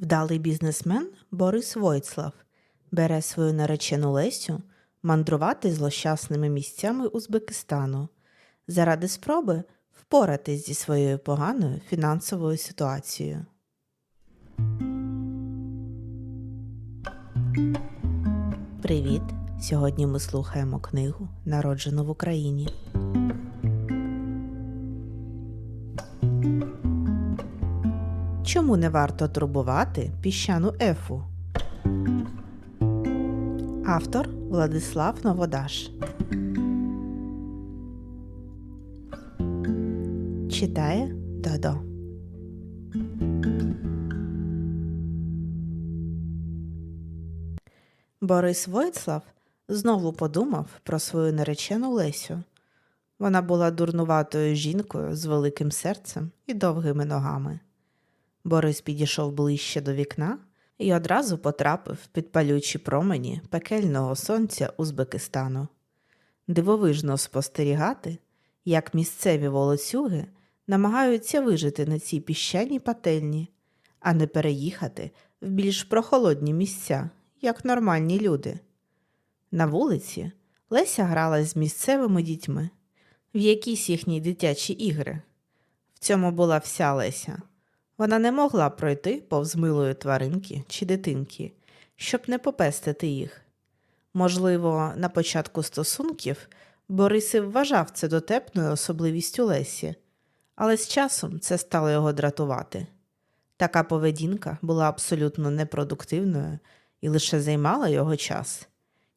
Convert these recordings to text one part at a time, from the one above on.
Вдалий бізнесмен Борис Войцлав бере свою наречену Лесю мандрувати злощасними місцями Узбекистану заради спроби впоратись зі своєю поганою фінансовою ситуацією. Привіт! Сьогодні ми слухаємо книгу Народжено в Україні. Чому не варто турбувати піщану ефу? Автор Владислав Новодаш. Читає Додо. Борис Войцлав знову подумав про свою наречену Лесю. Вона була дурнуватою жінкою з великим серцем і довгими ногами. Борис підійшов ближче до вікна і одразу потрапив під палючі промені пекельного сонця Узбекистану. Дивовижно спостерігати, як місцеві волоцюги намагаються вижити на цій піщаній пательні, а не переїхати в більш прохолодні місця, як нормальні люди. На вулиці Леся грала з місцевими дітьми в якісь їхні дитячі ігри. В цьому була вся Леся. Вона не могла пройти повз милої тваринки чи дитинки, щоб не попестити їх. Можливо, на початку стосунків Борис і вважав це дотепною особливістю Лесі, але з часом це стало його дратувати. Така поведінка була абсолютно непродуктивною і лише займала його час,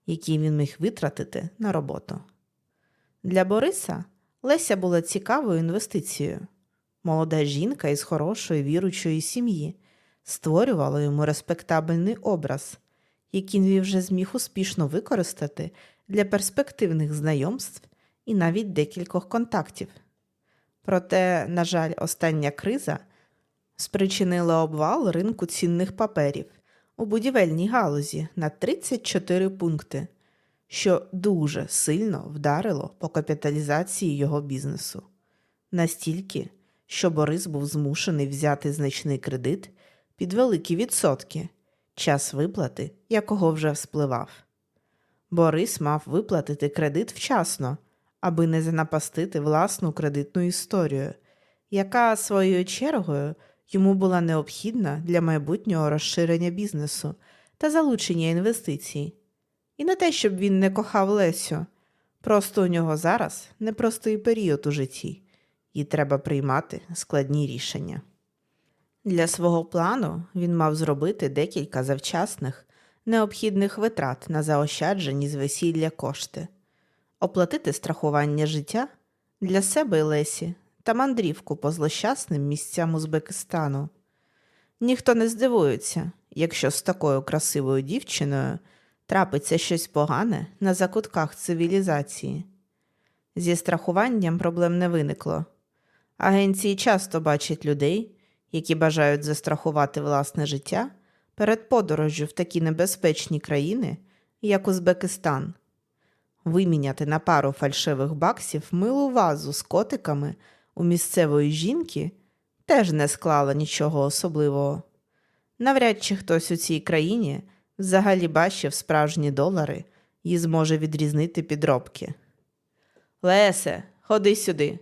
який він міг витратити на роботу. Для Бориса Леся була цікавою інвестицією. Молода жінка із хорошої віручої сім'ї створювала йому респектабельний образ, який він вже зміг успішно використати для перспективних знайомств і навіть декількох контактів. Проте, на жаль, остання криза спричинила обвал ринку цінних паперів у будівельній галузі на 34 пункти, що дуже сильно вдарило по капіталізації його бізнесу. Настільки, що Борис був змушений взяти значний кредит під великі відсотки, час виплати якого вже спливав. Борис мав виплатити кредит вчасно, аби не занапастити власну кредитну історію, яка своєю чергою йому була необхідна для майбутнього розширення бізнесу та залучення інвестицій. І не те, щоб він не кохав Лесю, просто у нього зараз непростий період у житті, і треба приймати складні рішення. Для свого плану він мав зробити декілька завчасних, необхідних витрат на заощаджені з весілля кошти, оплатити страхування життя для себе і Лесі та мандрівку по злощасним місцям Узбекистану. Ніхто не здивується, якщо з такою красивою дівчиною трапиться щось погане на закутках цивілізації. Зі страхуванням проблем не виникло. Агенції часто бачать людей, які бажають застрахувати власне життя перед подорожжю в такі небезпечні країни, як Узбекистан. Виміняти на пару фальшивих баксів милу вазу з котиками у місцевої жінки теж не склало нічого особливого. Навряд чи хтось у цій країні взагалі бачив справжні долари і зможе відрізнити підробки. Лесе, ходи сюди.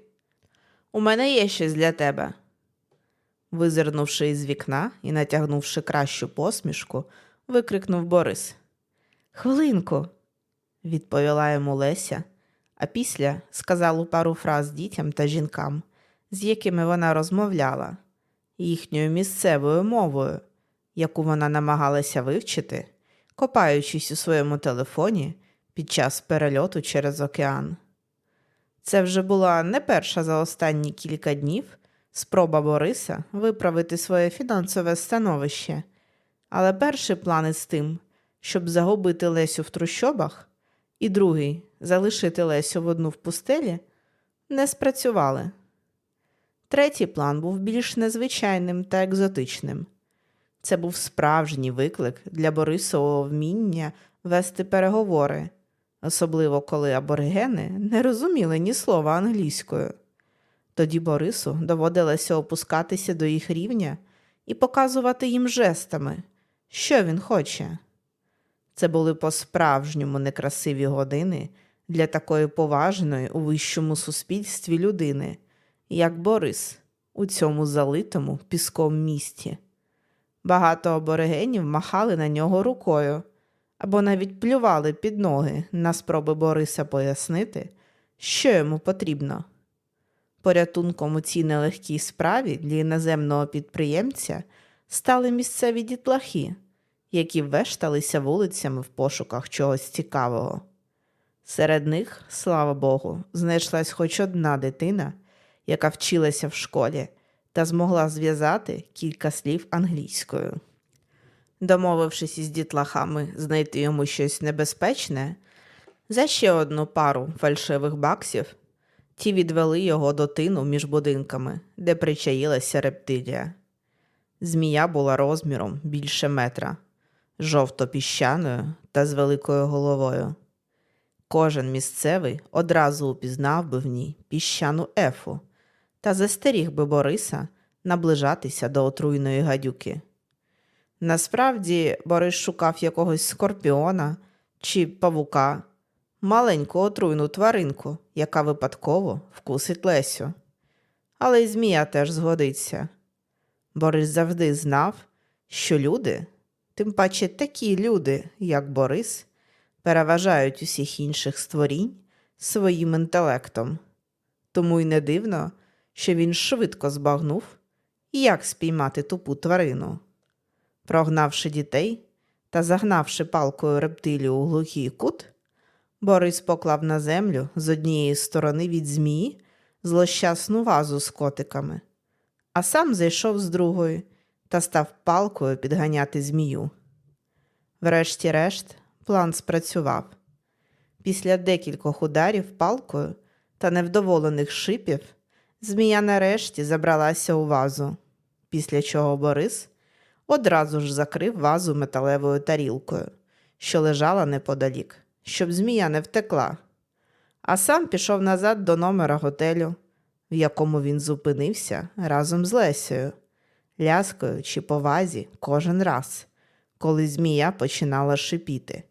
У мене є щось для тебе. Визирнувши із вікна і натягнувши кращу посмішку, викрикнув Борис. Хвилинку, відповіла йому Леся, а після сказала пару фраз дітям та жінкам, з якими вона розмовляла, їхньою місцевою мовою, яку вона намагалася вивчити, копаючись у своєму телефоні під час перельоту через океан. Це вже була не перша за останні кілька днів спроба Бориса виправити своє фінансове становище, але перший план із тим, щоб загубити Лесю в трущобах, і другий залишити Лесю в одну в пустелі, не спрацювали. Третій план був більш незвичайним та екзотичним. Це був справжній виклик для Борисового вміння вести переговори, особливо коли аборигени не розуміли ні слова англійською. Тоді Борису доводилося опускатися до їх рівня і показувати їм жестами, що він хоче. Це були по-справжньому некрасиві години для такої поважної у вищому суспільстві людини, як Борис у цьому залитому піском місті. Багато аборигенів махали на нього рукою або навіть плювали під ноги на спроби Бориса пояснити, що йому потрібно. Порятунком у цій нелегкій справі для іноземного підприємця стали місцеві дітлахи, які вешталися вулицями в пошуках чогось цікавого. Серед них, слава Богу, знайшлась хоч одна дитина, яка вчилася в школі та змогла зв'язати кілька слів англійською. Домовившись із дітлахами знайти йому щось небезпечне, за ще одну пару фальшивих баксів ті відвели його до тину між будинками, де причаїлася рептилія. Змія була розміром більше метра, жовто-піщаною та з великою головою. Кожен місцевий одразу упізнав би в ній піщану ефу та застеріг би Бориса наближатися до отруйної гадюки. Насправді Борис шукав якогось скорпіона чи павука, маленьку отруйну тваринку, яка випадково вкусить Лесю. Але й змія теж згодиться. Борис завжди знав, що люди, тим паче такі люди, як Борис, переважають усіх інших створінь своїм інтелектом. Тому й не дивно, що він швидко збагнув, як спіймати тупу тварину. Прогнавши дітей та загнавши палкою рептилію у глухий кут, Борис поклав на землю з однієї сторони від змії злощасну вазу з котиками, а сам зайшов з другої та став палкою підганяти змію. Врешті-решт, план спрацював. Після декількох ударів палкою та невдоволених шипів, змія нарешті забралася у вазу, після чого Борис одразу ж закрив вазу металевою тарілкою, що лежала неподалік, щоб змія не втекла, а сам пішов назад до номера готелю, в якому він зупинився разом з Лесею, ляскаючи по вазі кожен раз, коли змія починала шипіти,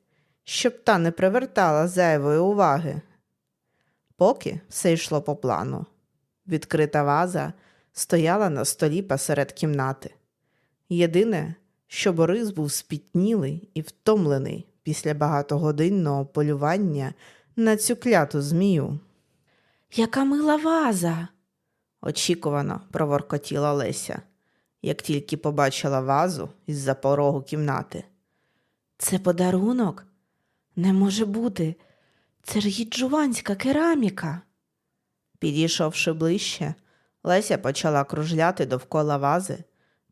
щоб та не привертала зайвої уваги. Поки все йшло по плану. Відкрита ваза стояла на столі посеред кімнати. Єдине, що Борис був спітнілий і втомлений після багатогодинного полювання на цю кляту змію. Яка мила ваза. очікувано проворкотіла Леся, як тільки побачила вазу із-за порогу кімнати. Це подарунок? Не може бути. Це ж гіджуванська кераміка. Підійшовши ближче, Леся почала кружляти довкола вази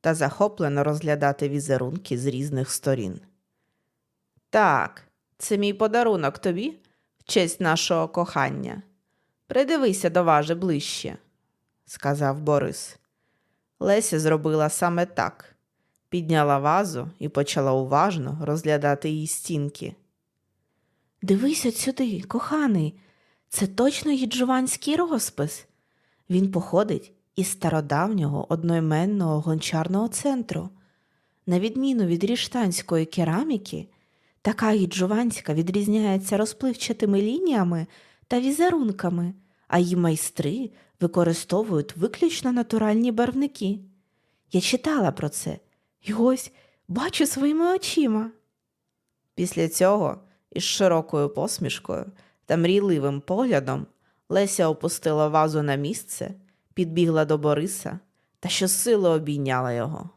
та захоплено розглядати візерунки з різних сторін. Так, це мій подарунок тобі в честь нашого кохання. Придивися до важи ближче, сказав Борис. Леся зробила саме так, підняла вазу і почала уважно розглядати її стінки. Дивись от сюди, коханий, це точно гіджуванський розпис. Він походить із стародавнього одноіменного гончарного центру. На відміну від ріштанської кераміки, така гіджуванська відрізняється розпливчатими лініями та візерунками, а її майстри використовують виключно натуральні барвники. Я читала про це і ось бачу своїми очима. Після цього, із широкою посмішкою та мрійливим поглядом, Леся опустила вазу на місце, підбігла до Бориса та щосили обійняла його.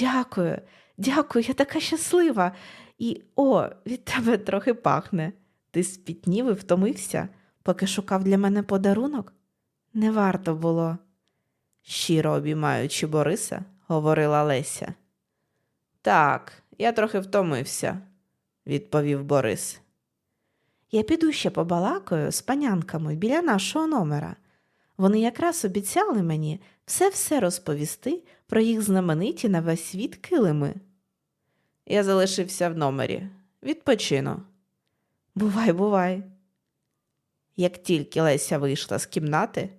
Дякую, дякую, я така щаслива. І о, від тебе трохи пахне. Ти спітнів і втомився, поки шукав для мене подарунок? Не варто було, щиро обіймаючи Бориса, говорила Леся. Так, я трохи втомився, відповів Борис. Я піду ще побалакаю з панянками біля нашого номера. Вони якраз обіцяли мені все-все розповісти про їх знамениті на весь світ килими. Я залишився в номері. Відпочину. Бувай, бувай. Як тільки Леся вийшла з кімнати,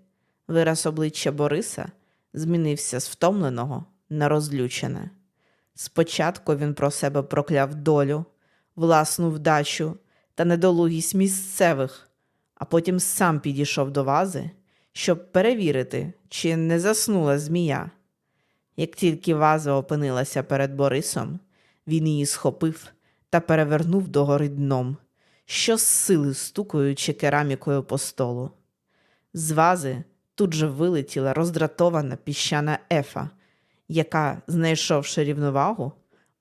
вираз обличчя Бориса змінився з втомленого на розлючене. Спочатку він про себе прокляв долю, власну вдачу та недолугість місцевих, а потім сам підійшов до вази, щоб перевірити, чи не заснула змія. Як тільки ваза опинилася перед Борисом, він її схопив та перевернув догори дном, що з сили стукаючи керамікою по столу. З вази тут же вилетіла роздратована піщана ефа, яка, знайшовши рівновагу,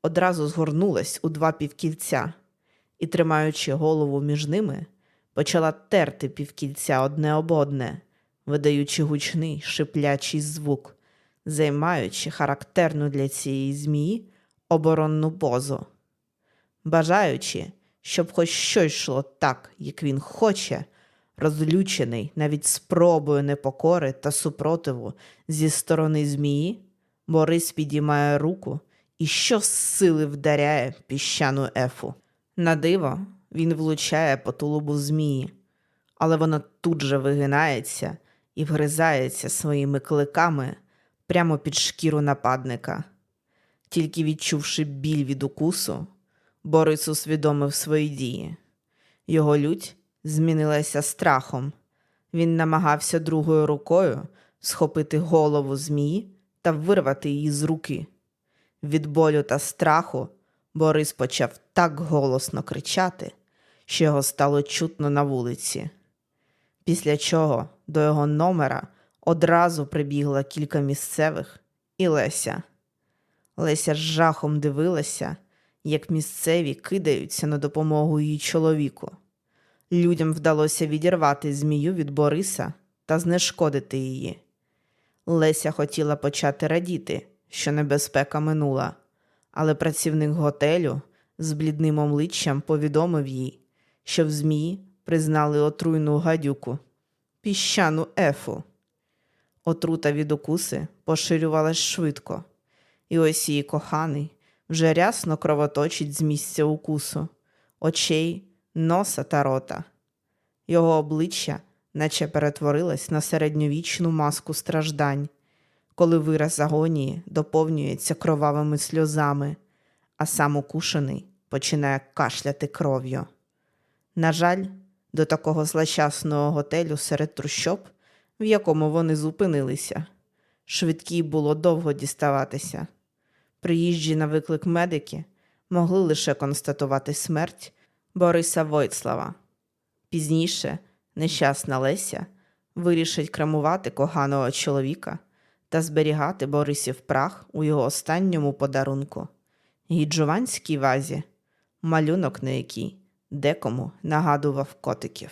одразу згорнулась у два півкільця і, тримаючи голову між ними, почала терти півкільця одне об одне, видаючи гучний шиплячий звук, займаючи характерну для цієї змії оборонну позу. Бажаючи, щоб хоч щось йшло так, як він хоче, розлючений навіть спробою непокори та супротиву зі сторони змії, Борис підіймає руку і що сили вдаряє піщану ефу. На диво він влучає по тулубу змії, але вона тут же вигинається і вгризається своїми кликами прямо під шкіру нападника. Тільки відчувши біль від укусу, Борис усвідомив свої дії. Його лють змінилася страхом. Він намагався другою рукою схопити голову змії та вирвати її з руки. Від болю та страху Борис почав так голосно кричати, що його стало чутно на вулиці. Після чого до його номера одразу прибігла кілька місцевих і Леся. Леся з жахом дивилася, як місцеві кидаються на допомогу її чоловіку. Людям вдалося відірвати змію від Бориса та знешкодити її. Леся хотіла почати радіти, що небезпека минула, але працівник готелю з блідним обличчям повідомив їй, що в змії признали отруйну гадюку, піщану ефу. Отрута від укуси поширювалась швидко, і ось її коханий вже рясно кровоточить з місця укусу, очей, носа та рота. Його обличчя наче перетворилось на середньовічну маску страждань, коли вираз агонії доповнюється кровавими сльозами, а сам укушений починає кашляти кров'ю. На жаль, до такого злощасного готелю серед трущоб, в якому вони зупинилися, швидкій було довго діставатися. Приїжджі на виклик медики могли лише констатувати смерть Бориса Войцлава. Пізніше нещасна Леся вирішить кремувати коханого чоловіка та зберігати Борисів прах у його останньому подарунку гіджуванській вазі, малюнок на якій декому нагадував котиків.